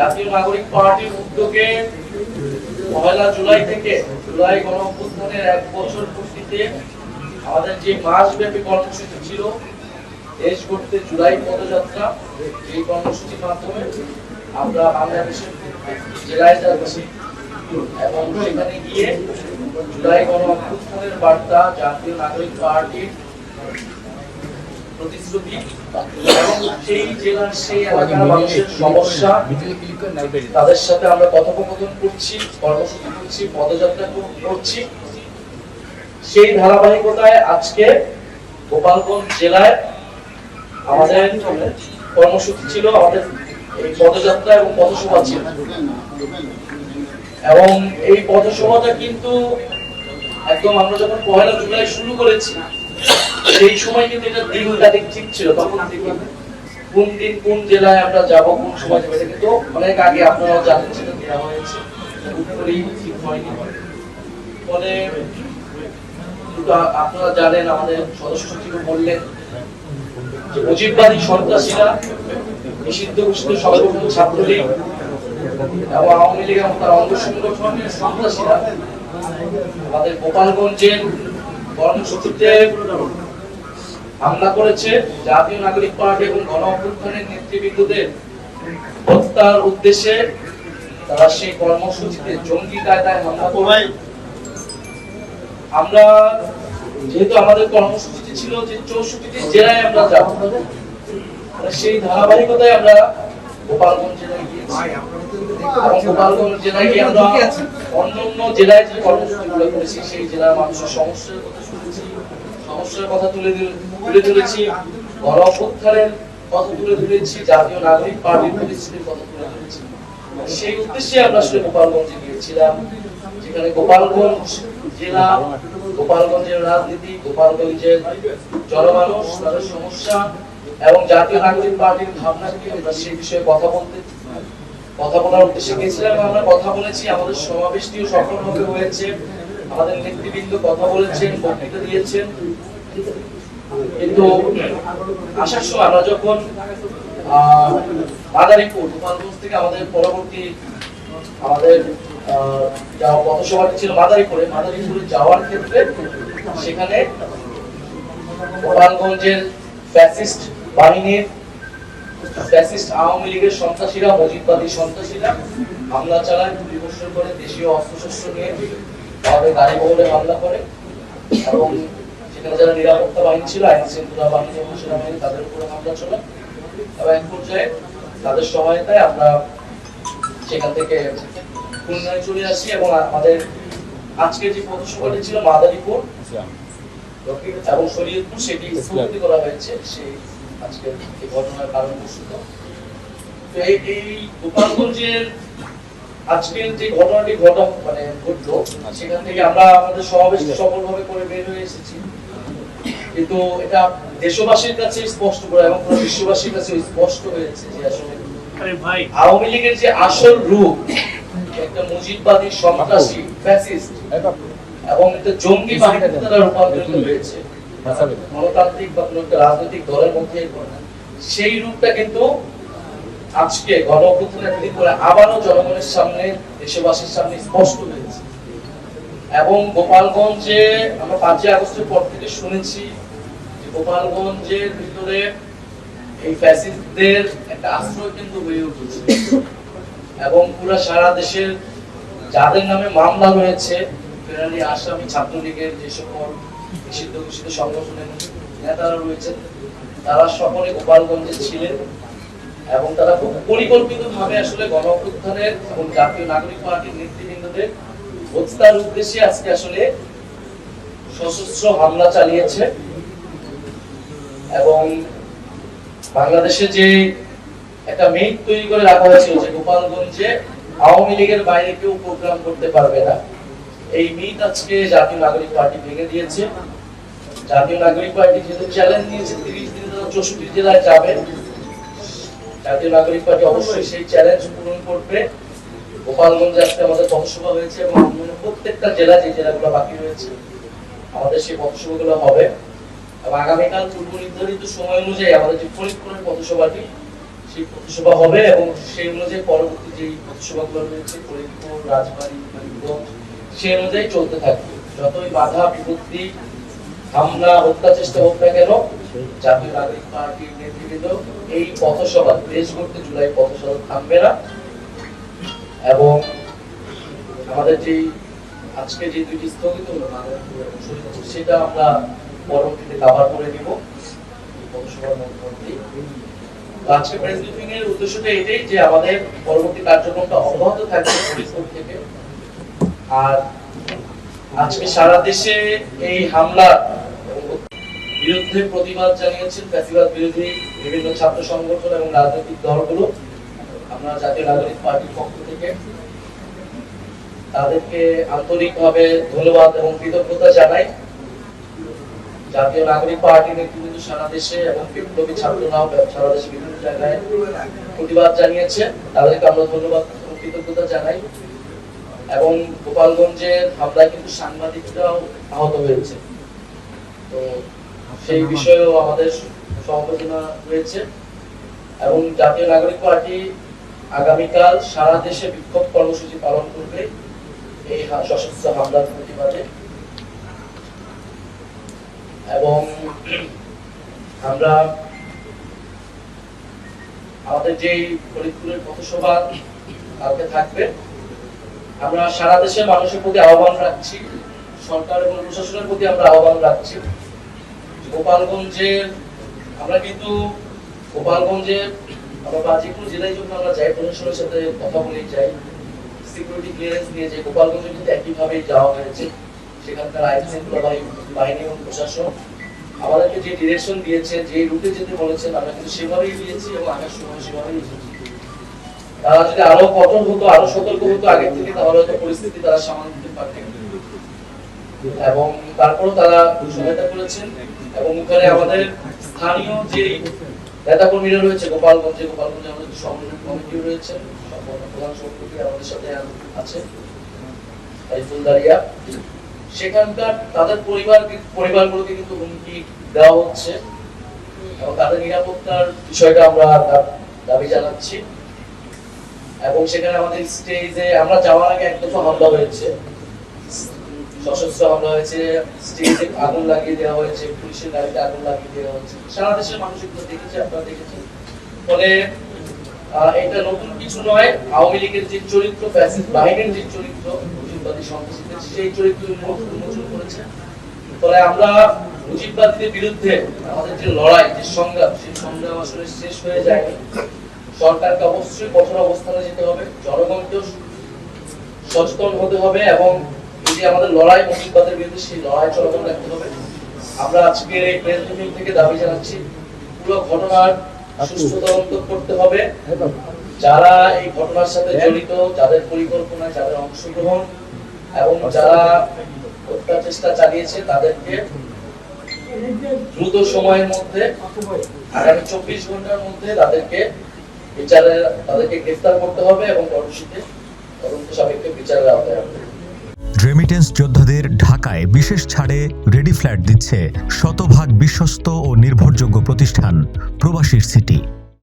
জাতীয় নাগরিক পার্টির উদ্যোগে পয়লা জুলাই থেকে জুলাই গণ অভ্যুত্থানের এক বছর পূর্তিতে আমাদের যে মাসব্যাপী কর্মসূচি ছিল, দেশ করতে জুলাই পদযাত্রা, এই কর্মসূচির মাধ্যমে আমরা বাংলাদেশের জেলায় যাচ্ছি এবং সেখানে গিয়ে জুলাই গণ অভ্যুত্থানের বার্তা জাতীয় নাগরিক পার্টির প্রতিশ্রুতি এবং সেই জেলার সেই এলাকার মানুষের সমস্যা তাদের সাথে আমরা কথোপকথন করছি কর্মসূচি করছি পদযাত্রা করছি। সেই ধারাবাহিকতায় আজকে গোপালগঞ্জ জেলায় আমাদের কর্মসূচি ছিল আমাদের এই পদযাত্রা এবং পথসভা ছিল। এবং এই পথসভাটা কিন্তু একদম আমরা যখন পয়লা জুলাই শুরু করেছি সেই সময় কিন্তু এটা দিন তারিখ ঠিক ছিল, তখন কোন দিন, কোন জেলায় আমরা যাব, কোন সময় যাব কিন্তু অনেক আগে আপনারাও জানেন সেটা দেওয়া হয়েছে। আওয়ামী লীগ অঙ্গ সংগঠনের সন্ত্রাসীরা আমাদের গোপালগঞ্জের কর্মসূচিতে হামলা করেছে জাতীয় নাগরিক পার্টি এবং গণ অভ্যুত্থানের নেতৃবৃন্দদের। হত্যার উদ্দেশ্যে তারা সেই কর্মসূচিতে জঙ্গি কায়দায় হামলা করে আমরা যেহেতু আমাদের কর্মসূচিতে ছিল যে চৌষট্টিটি জেলায় আমরা যাব সেই ধারাবাহিকতায় আমরা গোপালগঞ্জ জেলায় গিয়েছি। এবং গোপালগঞ্জ জেলায় গিয়ে আমরা অন্য অন্য জেলায় যে কর্মসূচিগুলো করেছি, সেই জেলার মানুষের সমস্যার কথা শুনেছি, সমস্যার কথা তুলে তুলে ধরেছি গণ অভ্যুত্থানের কথা তুলে ধরেছি, জাতীয় নাগরিক পার্টির প্রতিশ্রুতির কথা তুলে ধরেছি। সেই উদ্দেশ্যে আমরা আসলে গোপালগঞ্জে গিয়েছিলাম, যেখানে গোপালগঞ্জ জেলা, গোপালগঞ্জের রাজনীতি, গোপালগঞ্জের জনমানুষ, তাদের সমস্যা এবং জাতীয় নাগরিক পার্টির ভাবনা কি, আমরা সেই বিষয়ে কথা বলতে কথা বলার উদ্দেশ্যে গিয়েছিলাম আমরা কথা বলেছি। আমাদের সমাবেশটিও সফলভাবে হয়েছে। আমাদের নেতৃবৃন্দ কথা বলেছেন, বক্তৃতা দিয়েছেন। কিন্তু আসার সময় আমরা যখন মাদারীপুর গোপালগঞ্জ থেকে আমাদের পরবর্তী, আমাদের পথসভাটি ছিল মাদারীপুরে মাদারীপুরে যাওয়ার ক্ষেত্রে সেখানে গোপালগঞ্জের ফ্যাসিস্ট বাহিনীর ফ্যাসিস্ট আওয়ামী লীগের সন্ত্রাসীরা মজিদবাদী সন্ত্রাসীরা হামলা চালায় গুলি বর্ষণ করে দেশীয় অস্ত্রশস্ত্র নিয়ে আমাদের গাড়ি বহরে হামলা করে। এবং সেখানে যারা নিরাপত্তা বাহিনী ছিল আইন শৃঙ্খলা বাহিনী এবং সেনাবাহিনী তাদের উপরে হামলা চলে। এবং এক পর্যায়ে তাদের সহায়তায় আমরা সেখান থেকে খুলনায় চলে আসি এবং আমাদের আজকে যে পথসভাটি ছিল মাদারীপুর এবং শরীয়তপুর সেটি স্থগিত করা হয়েছে। সেই আজকের এই ঘটনার কারণ বস্তুত এই এই গোপালগঞ্জের আজকের যে ঘটনাটি ঘটা মানে ঘটলো সেখান থেকে আমরা আমাদের সমাবেশ সফলভাবে করে বের হয়ে এসেছি। কিন্তু এটা দেশবাসীর কাছে স্পষ্ট করে এবং পুরো বিশ্ববাসীর কাছে স্পষ্ট হয়েছে যে আসলে আওয়ামী লীগের যে আসল রূপ একটা মুজিববাদী সন্ত্রাসী ফ্যাসিস্ট এবং একটা জঙ্গি বাহিনীতে তারা রূপান্তরিত হয়েছে। গণতান্ত্রিক বা কোনো রাজনৈতিক দলের মধ্যে সেই রূপটা কিন্তু আজকে গণ করে আবারও জনগণের সামনে, দেশবাসীর সামনে স্পষ্ট হয়েছে। এবং গোপালগঞ্জে আমরা পাঁচই আগস্টের পর থেকে শুনেছি যে গোপালগঞ্জের ভিতরে এই ফ্যাসিস্টদের একটা আশ্রয় কিন্তু হয়ে উঠেছে। এবং পুরো সারা দেশের যাদের নামে মামলা রয়েছে আসামি, ছাত্রলীগের যে সকল নিষিদ্ধ ঘোষিত সংগঠনের নেতারা রয়েছেন তারা সকলে গোপালগঞ্জে ছিলেন এবং তারা খুব আসলে গণ অভ্যুত্থানের এবং জাতীয় নাগরিক পার্টির নেতৃবৃন্দদের হত্যার উদ্দেশ্যে আজকে আসলে সশস্ত্র হামলা চালিয়েছে। এবং বাংলাদেশে যে একটা মেইন তৈরি করে রাখা হয়েছিল যে গোপালগঞ্জে আওয়ামী লীগের বাইরে কেউ প্রোগ্রাম করতে পারবে না। এই মিট আজকে জাতীয় নাগরিক পার্টি ভেঙে দিয়েছে। জাতীয় নাগরিক পার্টি যেহেতু চ্যালেঞ্জ নিয়েছে, তিরিশ দিনে চৌষট্টি জেলায় যাবে। জাতীয় নাগরিক পার্টি অবশ্যই সেই চ্যালেঞ্জ পূরণ করবে। গোপালগঞ্জে আজকে আমাদের পথসভা হয়েছে এবং প্রত্যেকটা জেলা যে জেলাগুলো বাকি রয়েছে, আমাদের সেই পথসভাগুলো হবে। এবং আগামীকাল পূর্ব নির্ধারিত সময় অনুযায়ী আমাদের যে ফরিদপুরের পথসভাটি, সেই পথসভা হবে এবং সেই অনুযায়ী পরবর্তী যে পথসভাগুলো রয়েছে, ফরিদপুর, রাজবাড়ী মানিকগঞ্জ সেই অনুযায়ী চলতে থাকবে যতই বাধা বিপত্তি হামলা হত্যা চেষ্টা হোক না কেন জাতীয় নাগরিক পার্টির নেতৃবৃন্দ এই পথসভা দেশ গড়তে জুলাই পথসভা থামবে না। এবং আমাদের যে আজকে যে দুইটি স্থগিত হলো সেটা আমরা পরবর্তীতে কাভার করে নিব পথসভার মধ্যে আজকে প্রেস ব্রিফিং এর উদ্দেশ্যটা এটাই যে আমাদের পরবর্তী কার্যক্রমটা অব্যাহত থাকবে। ফরিদপুর থেকে আর আজকে সারা দেশে এই হামলা, বিরুদ্ধে প্রতিবাদ জানিয়েছেন ফ্যাসিবাদ বিরোধী বিভিন্ন ছাত্র সংগঠন এবং রাজনৈতিক দলগুলো। আমরা জাতীয় নাগরিক পার্টির পক্ষ থেকে তাদেরকে আন্তরিকভাবে ধন্যবাদ এবং কৃতজ্ঞতা জানাই। জাতীয় নাগরিক পার্টি নেতৃবৃন্দ সারা দেশে এবং বিপ্লবী ছাত্ররাও সারা দেশে বিভিন্ন জায়গায় প্রতিবাদ জানিয়েছে। তাদেরকে আমরা ধন্যবাদ এবং কৃতজ্ঞতা জানাই। এবং গোপালগঞ্জের হামলায় কিন্তু সাংবাদিকরাও আহত হয়েছে। তো সেই বিষয়েও আমাদের সমবেদনা রয়েছে এবং জাতীয় নাগরিক পার্টি আগামীকাল সারা দেশে বিক্ষোভ কর্মসূচি পালন করবে। এই সশস্ত্র হামলার প্রতিবাদে। এবং আমরা আমাদের যে ফরিদপুরের পথসভা কালকে থাকবে আমরা সারা দেশের মানুষের প্রতি আহ্বান রাখছি, সরকার এবং প্রশাসনের প্রতি আমরা আহ্বান রাখছি। গোপালগঞ্জের আমরা কিন্তু গোপালগঞ্জে আমরা বা যে কোনো জেলায় যখন আমরা যাই, প্রশাসনের সাথে কথা বলে যাই সিকিউরিটি ক্লিয়ারেন্স নিয়ে যে গোপালগঞ্জে কিন্তু একইভাবে যাওয়া হয়েছে। সেখানকার আইন শৃঙ্খলা বাহিনী এবং প্রশাসন আমাদেরকে যে ডিরেকশন দিয়েছে, যে রুটে যেতে বলেছেন, আমরা কিন্তু সেভাবেই দিয়েছি এবং আগার সময় সেভাবেই এসেছি। তারা যদি আরও কঠোর হতো, আরও সতর্ক হতো আগে থেকে, তাহলে হয়তো পরিস্থিতি তারা সামাল দিতে পারতেন এবং তারপরও তারা সহায়তা করেছেন এবং ওখানে আমাদের স্থানীয় যে নেতা কর্মীরা রয়েছে, গোপালগঞ্জে গোপালগঞ্জে আমাদের সংগঠন কমিটি রয়েছে প্রধান সভাপতি আমাদের সাথে আছে সেখানকার তাদের পরিবার পরিবারগুলোকে কিন্তু হুমকি দেওয়া হচ্ছে এবং তাদের নিরাপত্তার বিষয়টা আমরা দাবি জানাচ্ছি। এবং সেখানে আমাদের স্টেজে আমরা যাওয়ার আগে এক দফা হামলা হয়েছে। সশস্ত্র হামলা হয়েছে স্টেজে আগুন লাগিয়ে দেওয়া হয়েছে, পুলিশের গাড়িতে আগুন লাগিয়ে দেওয়া হয়েছে। সারা দেশের মানুষ এগুলো দেখেছে, আপনারা দেখেছেন। ফলে এটা নতুন কিছু নয়, আওয়ামী লীগের যে চরিত্র, ফ্যাসিস্ট বাহিনীর যে চরিত্র, মুজিববাদী সন্ত্রাসীদের সেই চরিত্র উন্মোচন করেছে। ফলে আমরা মুজিববাদীদের বিরুদ্ধে আমাদের যে লড়াই, যে সংগ্রাম, সেই সংগ্রাম আসলে শেষ হয়ে যায়নি। সরকারকে অবশ্যই কঠোর অবস্থানে যেতে হবে জনগণকেও সচেতন হতে হবে এবং এই যে আমাদের লড়াই মুজিববাদের বিরুদ্ধে সেই লড়াই চলমান রাখতে হবে। আমরা আজকের এই প্রেস ব্রিফিং থেকে দাবি জানাচ্ছি পুরো ঘটনার সুষ্ঠু তদন্ত করতে হবে। যারা এই ঘটনার সাথে জড়িত যাদের পরিকল্পনায় যাদের অংশগ্রহণ এবং যারা হত্যা চেষ্টা চালিয়েছে তাদেরকে দ্রুত সময়ের মধ্যে আগামী চব্বিশ ঘণ্টার মধ্যে তাদেরকে বিচারে তাদেরকে গ্রেফতার করতে হবে এবং তদন্ত সাপেক্ষে বিচারের আওতায় আনতে রেমিটেন্স যোদ্ধাদের ঢাকায় বিশেষ ছাড়ে রেডি ফ্ল্যাট দিচ্ছে শতভাগ বিশ্বস্ত ও নির্ভরযোগ্য প্রতিষ্ঠান প্রবাসীর সিটি।